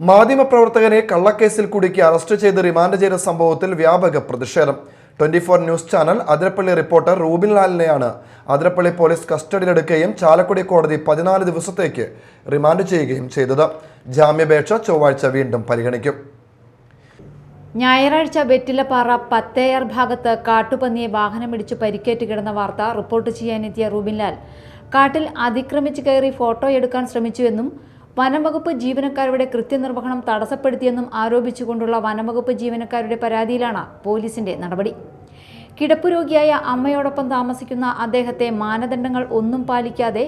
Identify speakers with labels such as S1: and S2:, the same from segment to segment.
S1: മാധ്യമപ്രവർത്തകനെ കള്ളക്കേസിൽ കുടുക്കി അറസ്റ്റ് ചെയ്ത് റിമാൻഡ് ചെയ്ത സംഭവത്തിൽ വ്യാപക പ്രതിഷേധം. Twenty four news channel Athirappilly reporter Rubin ലാലിനെയാണ് Athirappilly police കസ്റ്റഡിയിലെടുക്കുകയും ചാലക്കുടി കോടതി പതിനാല് ദിവസത്തേക്ക് റിമാൻഡ് ചെയ്യുകയും ചെയ്തത്. ജാമ്യപേക്ഷ ചൊവ്വാഴ്ച വീണ്ടും പരിഗണിക്കും.
S2: ഞായറാഴ്ച വെറ്റിലപ്പാറ പത്തേയർ ഭാഗത്ത് കാട്ടുപന്നിയെ വാഹനമിടിച്ച് പരിക്കേറ്റ് കിടന്ന വാർത്ത റിപ്പോർട്ട് ചെയ്യാനെത്തിയ റൂബിൻലാൽ കാട്ടിൽ അതിക്രമിച്ച് കയറി ഫോട്ടോ എടുക്കാൻ ശ്രമിച്ചുവെന്നും വനംവകുപ്പ് ജീവനക്കാരുടെ കൃത്യനിർവഹണം തടസ്സപ്പെടുത്തിയെന്നും ആരോപിച്ചുകൊണ്ടുള്ള വനംവകുപ്പ് ജീവനക്കാരുടെ പരാതിയിലാണ് പോലീസിന്റെ നടപടി. കിടപ്പുരോഗിയായ അമ്മയോടൊപ്പം താമസിക്കുന്ന അദ്ദേഹത്തെ മാനദണ്ഡങ്ങൾ ഒന്നും പാലിക്കാതെ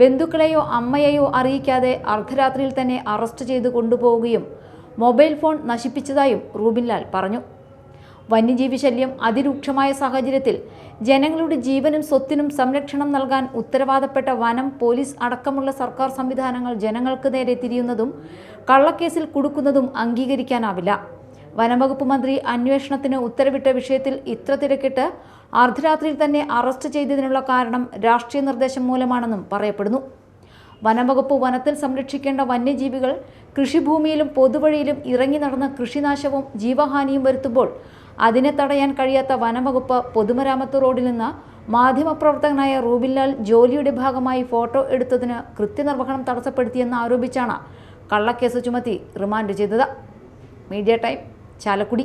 S2: ബന്ധുക്കളെയോ അമ്മയെയോ അറിയിക്കാതെ അർദ്ധരാത്രിയിൽ തന്നെ അറസ്റ്റ് ചെയ്തു കൊണ്ടുപോവുകയും മൊബൈൽ ഫോൺ നശിപ്പിച്ചതായും റൂബിൻലാൽ പറഞ്ഞു. വന്യജീവി ശല്യം അതിരൂക്ഷമായ സാഹചര്യത്തിൽ ജനങ്ങളുടെ ജീവനും സ്വത്തിനും സംരക്ഷണം നൽകാൻ ഉത്തരവാദപ്പെട്ട വനം പോലീസ് അടക്കമുള്ള സർക്കാർ സംവിധാനങ്ങൾ ജനങ്ങൾക്ക് നേരെ തിരിയുന്നതും കള്ളക്കേസിൽ കുടുക്കുന്നതും അംഗീകരിക്കാനാവില്ല. വനംവകുപ്പ് മന്ത്രി അന്വേഷണത്തിന് ഉത്തരവിട്ട വിഷയത്തിൽ ഇത്ര തിരക്കിട്ട് അർദ്ധരാത്രിയിൽ തന്നെ അറസ്റ്റ് ചെയ്തതിനുള്ള കാരണം രാഷ്ട്രീയ നിർദ്ദേശം മൂലമാണെന്നും പറയപ്പെടുന്നു. വനംവകുപ്പ് വനത്തിൽ സംരക്ഷിക്കേണ്ട വന്യജീവികൾ കൃഷിഭൂമിയിലും പൊതുവഴിയിലും ഇറങ്ങി നടന്ന കൃഷിനാശവും ജീവഹാനിയും വരുത്തുമ്പോൾ അതിനെ തടയാൻ കഴിയാത്ത വനംവകുപ്പ് പൊതുമരാമത്ത് റോഡിൽ നിന്ന് മാധ്യമപ്രവർത്തകനായ റൂബിൻലാൽ ജോലിയുടെ ഭാഗമായി ഫോട്ടോ എടുത്തതിന് കൃത്യനിർവഹണം തടസ്സപ്പെടുത്തിയെന്ന് ആരോപിച്ചാണ് കള്ളക്കേസ് ചുമത്തി റിമാൻഡ് ചെയ്തത്. Media time Chalakudy.